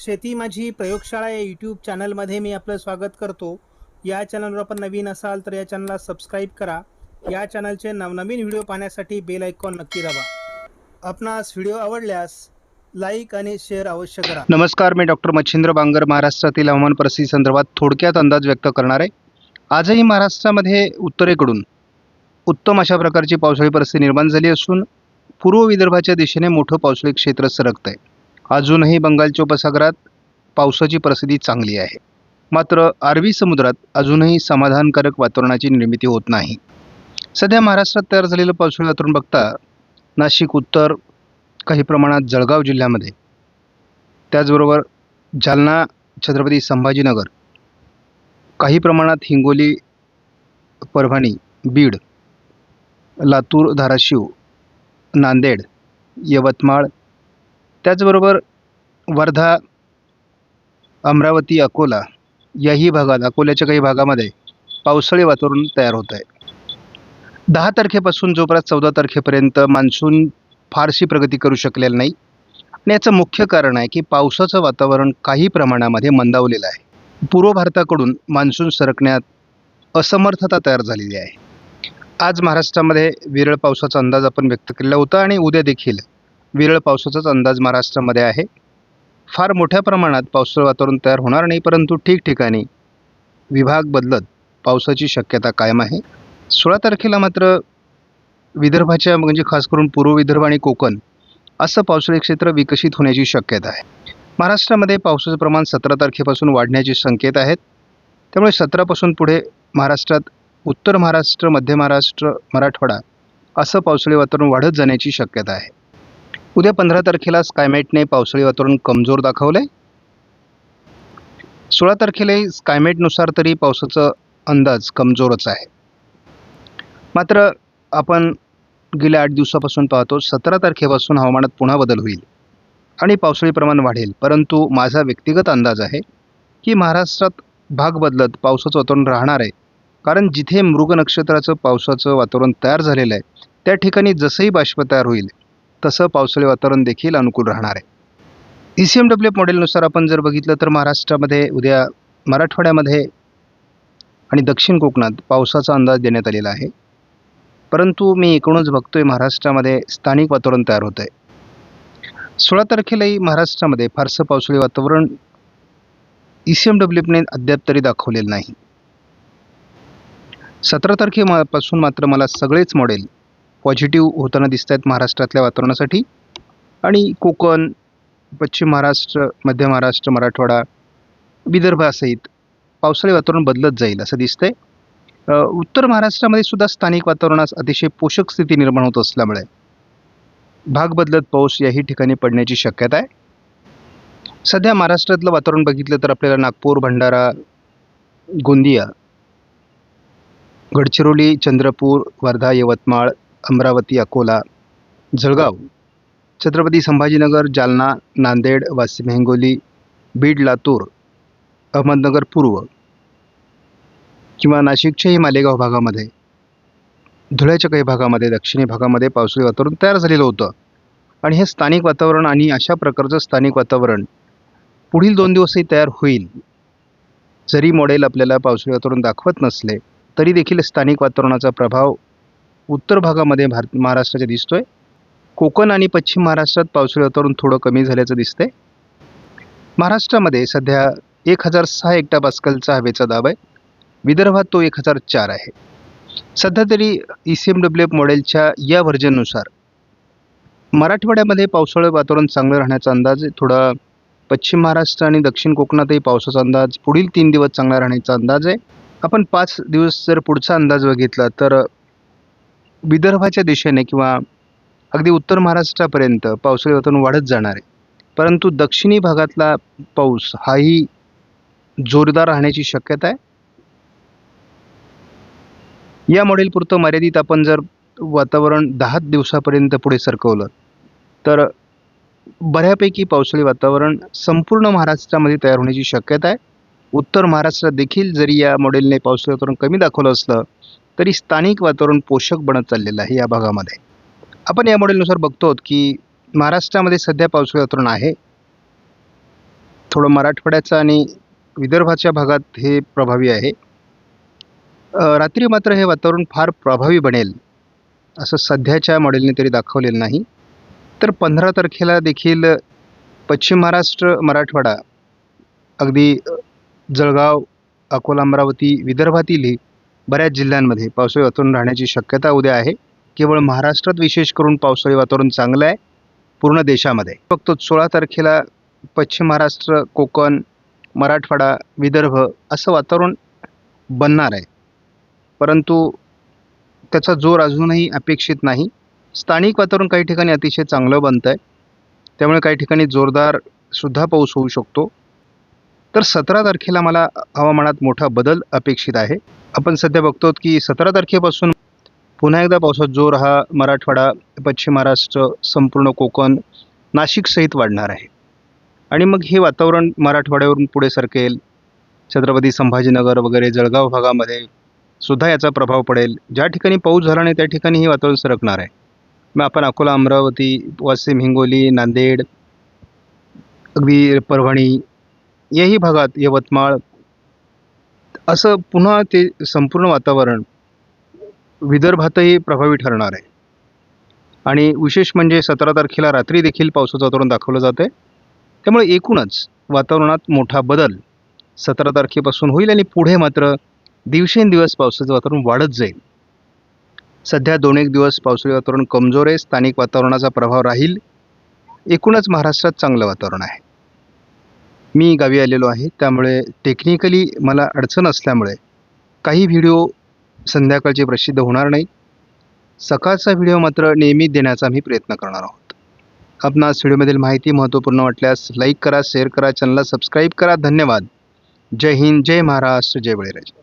शेती माझी प्रयोगशाळा या यूट्यूब चॅनलमध्ये मी आपलं स्वागत करतो. या चॅनलवर आपण नवीन असाल तर या चॅनलला सबस्क्राईब करा. या चॅनलचे नवनवीन व्हिडिओ पाहण्यासाठी बेल आयकॉन नक्की दाबा. आपणास व्हिडिओ आवडल्यास लाईक आणि शेअर अवश्य करा. नमस्कार मी डॉक्टर मच्छिंद्र बांगर महाराष्ट्रातील हवामान परिस्थिती संदर्भात थोडक्यात अंदाज व्यक्त करणार आहे. आजही महाराष्ट्रामध्ये उत्तरेकडून उत्तम अशा प्रकारची पावसाळी परिस्थिती निर्माण झाली असून पूर्व विदर्भाच्या दिशेने मोठं पावसाळी क्षेत्र सरकत आहे अजूनही बंगालच्या उपसागरात पावसाची परिस्थिती चांगली आहे. मात्र अरबी समुद्रात अजूनही समाधानकारक वातावरणाची निर्मिती होत नाही. सध्या महाराष्ट्रात तयार झालेलं पावसाळी वातावरण बघता नाशिक उत्तर काही प्रमाणात जळगाव जिल्ह्यामध्ये. त्याचबरोबर जालना छत्रपती संभाजीनगर काही प्रमाणात हिंगोली परभणी बीड लातूर धाराशिव नांदेड यवतमाळ त्याचबरोबर वर्धा अमरावती अकोला याही भागात अकोल्याच्या काही भागामध्ये पावसाळी वातावरण तयार होत आहे. दहा तारखेपासून जोपर्यंत चौदा तारखेपर्यंत मान्सून फारशी प्रगती करू शकलेला नाही आणि याचं मुख्य कारण आहे की पावसाचं वातावरण काही प्रमाणामध्ये मंदावलेलं आहे. पूर्व भारताकडून मान्सून सरकण्यात असमर्थता तयार झालेली आहे. आज महाराष्ट्रामध्ये विरळ पावसाचा अंदाज आपण व्यक्त केलेला होता आणि उद्या देखील विरळ पावसाचाच अंदाज महाराष्ट्रामध्ये आहे. फार मोठ्या प्रमाणात पावसाळ वातावरण तयार होणार नाही परंतु ठिकठिकाणी विभाग बदलत पावसाची शक्यता कायम आहे. सोळा तारखेला मात्र विदर्भाच्या म्हणजे खास करून पूर्व विदर्भ आणि कोकण असं पावसाळी क्षेत्र विकसित होण्याची शक्यता आहे. महाराष्ट्रामध्ये पावसाचं प्रमाण सतरा तारखेपासून वाढण्याचे संकेत आहेत. त्यामुळे सतरापासून पुढे महाराष्ट्रात उत्तर महाराष्ट्र मध्य महाराष्ट्र मराठवाडा असं पावसाळी वातावरण वाढत जाण्याची शक्यता आहे. उद्या पंधरा तारखेला स्कायमेटने पावसाळी वातावरण कमजोर दाखवलं आहे सोळा तारखेलाही स्कायमेटनुसार तरी पावसाचा अंदाज कमजोरच आहे. मात्र आपण गेल्या आठ दिवसापासून पाहतो सतरा तारखेपासून हवामानात पुन्हा बदल होईल आणि पावसाळी प्रमाण वाढेल. परंतु माझा व्यक्तिगत अंदाज आहे की महाराष्ट्रात भाग बदलत पावसाचं वातावरण राहणार आहे. कारण जिथे मृग नक्षत्राचं पावसाचं वातावरण तयार झालेलं आहे त्या ठिकाणी जसंही बाष्प तयार होईल तसं पावसाळी वातावरण देखील अनुकूल राहणार आहे. ई सी एम डब्ल्यू मॉडेलनुसार आपण जर बघितलं तर महाराष्ट्रामध्ये उद्या मराठवाड्यामध्ये आणि दक्षिण कोकणात पावसाचा अंदाज देण्यात आलेला आहे. परंतु मी एकूणच बघतोय महाराष्ट्रामध्ये स्थानिक वातावरण तयार होत आहे सोळा तारखेलाही महाराष्ट्रामध्ये फारसं पावसाळी वातावरण ई सी एम डब्ल्यूने अद्याप तरी दाखवलेलं नाही. सतरा तारखेपासून मात्र मला सगळेच मॉडेल पॉझिटिव्ह होताना दिसत आहेत महाराष्ट्रातल्या वातावरणासाठी. आणि कोकण पश्चिम महाराष्ट्र मध्य महाराष्ट्र मराठवाडा विदर्भासहित पावसाळी वातावरण बदलत जाईल असं दिसतंय. उत्तर महाराष्ट्रामध्ये सुद्धा स्थानिक वातावरणास अतिशय पोषक स्थिती निर्माण होत असल्यामुळे भाग बदलत पाऊस याही ठिकाणी पडण्याची शक्यता आहे. सध्या महाराष्ट्रातलं वातावरण बघितलं तर आपल्याला नागपूर भंडारा गोंदिया गडचिरोली चंद्रपूर वर्धा यवतमाळ अमरावती अकोला जळगाव छत्रपती संभाजीनगर जालना नांदेड वाशिम हिंगोली बीड लातूर अहमदनगर पूर्व किंवा नाशिकच्याही मालेगाव भागामध्ये धुळ्याच्या काही भागामध्ये दक्षिणी भागामध्ये पावसाळी वातावरण तयार झालेलं होतं. आणि हे स्थानिक वातावरण आणि अशा प्रकारचं स्थानिक वातावरण पुढील दोन दिवसही तयार होईल. जरी मॉडेल आपल्याला पावसाळी वातावरण दाखवत नसले तरी देखील स्थानिक वातावरणाचा प्रभाव उत्तर भागामध्ये भारत महाराष्ट्राच्या दिसतोय. कोकण आणि पश्चिम महाराष्ट्रात पावसाळी वातावरण थोडं कमी झाल्याचं दिसतंय. महाराष्ट्रामध्ये सध्या एक हजार सहा एकटा पास्कलचा हवेचा दाब आहे. विदर्भात तो एक हजार चार आहे. सध्या तरी E C M W F मॉडेलच्या या व्हर्जननुसार मराठवाड्यामध्ये पावसाळी वातावरण चांगलं राहण्याचा अंदाज आहे. थोडा पश्चिम महाराष्ट्र आणि दक्षिण कोकणातही पावसाचा अंदाज पुढील तीन दिवस चांगला राहण्याचा अंदाज आहे. आपण पाच दिवस जर पुढचा अंदाज बघितला तर विदर्भाच्या दिशेने किंवा अगदी उत्तर महाराष्ट्रापर्यंत पावसाळी वातावरण वाढत जाणार आहे. परंतु दक्षिणी भागातला पाऊस हाही जोरदार राहण्याची शक्यता आहे. या मॉडेलपुरतं मर्यादित आपण जर वातावरण दहा दिवसापर्यंत पुढे सरकवलं तर बऱ्यापैकी पावसाळी वातावरण संपूर्ण महाराष्ट्रामध्ये तयार होण्याची शक्यता आहे. उत्तर महाराष्ट्रात देखील जरी या मॉडेलने पावसाळी वातावरण कमी दाखवलं असलं तरी स्थानिक वातावरण पोषक बनत चाललेलं आहे या भागामध्ये. आपण या मॉडेलनुसार बघतो की महाराष्ट्रामध्ये सध्या पावसाळी वातावरण आहे. थोडं मराठवाड्याचं आणि विदर्भाच्या भागात हे प्रभावी आहे. रात्री मात्र हे वातावरण फार प्रभावी बनेल असं सध्याच्या मॉडेलने तरी दाखवलेलं नाही. तर पंधरा तारखेला देखील पश्चिम महाराष्ट्र मराठवाडा अगदी जळगाव अकोला अमरावती विदर्भातीलही बऱ्याच जिल्ह्यांमध्ये पावसाळी वातावरण राहण्याची शक्यता उद्या आहे. केवळ महाराष्ट्रात विशेष करून पावसाळी वातावरण चांगलं आहे. पूर्ण देशामध्ये. फक्त सोळा तारखेला पश्चिम महाराष्ट्र कोकण मराठवाडा विदर्भ असं वातावरण बनणार आहे. परंतु त्याचा जोर अजूनही अपेक्षित नाही. स्थानिक वातावरण काही ठिकाणी अतिशय चांगलं बनतं आहे त्यामुळे काही ठिकाणी जोरदारसुद्धा पाऊस होऊ शकतो. तर सतरा तारखेला मला हवामानात मोठा बदल अपेक्षित आहे. आपण सध्या बघतो की सतरा तारखेपासून पुन्हा एकदा पावसाचा जोर हा मराठवाडा पश्चिम महाराष्ट्र संपूर्ण कोकण नाशिकसहित वाढणार आहे. आणि मग हे वातावरण मराठवाड्यावरून पुढे सरकेल. छत्रपती संभाजीनगर वगैरे जळगाव भागामध्ये सुद्धा याचा प्रभाव पडेल. ज्या ठिकाणी पाऊस झाला नाही त्या ठिकाणी हे वातावरण सरकणार आहे. मग आपण अकोला अमरावती वाशिम हिंगोली नांदेड अगदी परभणी याही भागात यवतमाळ. असं पुन्हा ते संपूर्ण वातावरण विदर्भातही प्रभावी ठरणार आहे. आणि विशेष म्हणजे सतरा तारखेला रात्री देखील पावसाचं वातावरण दाखवलं जातं आहे त्यामुळे एकूणच वातावरणात मोठा बदल सतरा तारखेपासून होईल आणि पुढे मात्र दिवसेंदिवस पावसाचं वातावरण वाढत जाईल. सध्या दोन एक दिवस पावसाळी वातावरण कमजोर आहे स्थानिक वातावरणाचा प्रभाव राहील. एकूणच महाराष्ट्रात चांगलं वातावरण आहे. मी गावी आलेलो आहे. त्यामुळे टेक्निकली मला अडचण असल्यामुळे काही व्हिडिओ संध्याकाळचे प्रसिद्ध होणार नाही. सकाळचा व्हिडिओ मात्र नेहमी देण्याचा आम्ही प्रयत्न करणार आहोत. आपणास व्हिडिओमधील माहिती महत्त्वपूर्ण वाटल्यास लाईक करा शेअर करा चॅनलला सबस्क्राईब करा. धन्यवाद. जय हिंद जय महाराष्ट्र जय बळीराजा.